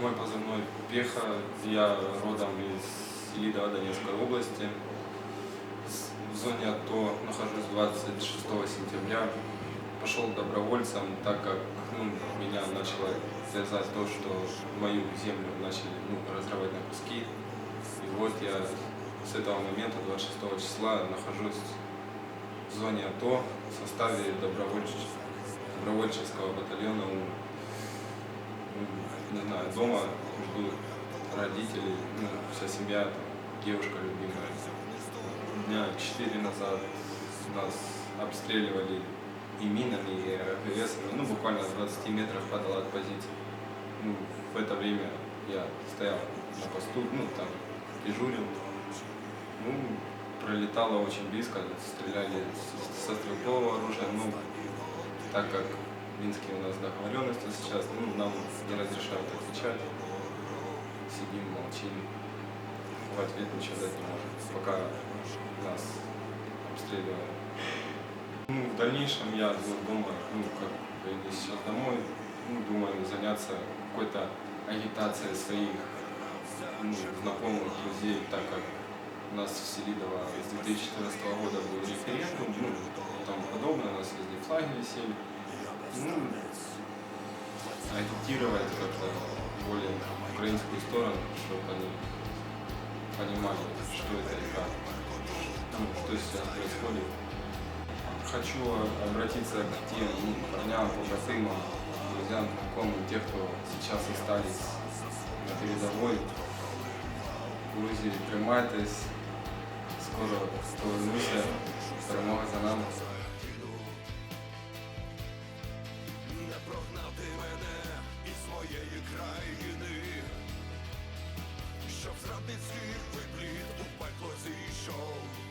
Мой позывной Пеха, я родом из Селидова Донецкой области. В зоне АТО нахожусь 26 сентября. Пошел добровольцем, так как ну, меня начало связать то, что мою землю начали ну, разрывать на куски. И вот я с этого момента, 26 числа, нахожусь в зоне АТО в составе добровольческого батальона у ну, не знаю, дома ждут родители, ну, вся семья, там, девушка любимая. Дня четыре назад нас обстреливали и минами, и РГСами, ну, буквально с 20 метров падала от позиции. Ну, в это время я стоял на посту, ну, там, дежурил. Ну, пролетало очень близко, стреляли со стрелкового оружия, ну, так как в Минске у нас договоренности сейчас, ну, нам не разрешают отвечать. Сидим, молчим, в ответ ничего дать не можем, пока нас обстреливают. Ну, в дальнейшем я вот дома, ну, как иду сейчас домой, ну, думаю заняться какой-то агитацией своих ну, знакомых, друзей, так как у нас в Селидово с 2014 года был референдум, ну, тому подобное, у нас везде флаги висели. Агитировать как-то более украинскую сторону, чтобы они понимали, что это и как, ну, что сейчас происходит. Хочу обратиться к тем ну, парням, побратимам, друзьям, знакомым, тех, кто сейчас остались на передовой. Друзі, тримайтесь, скоро повернуся, перемога за нами. Щоб зрадницький випліт у пекло зійшов.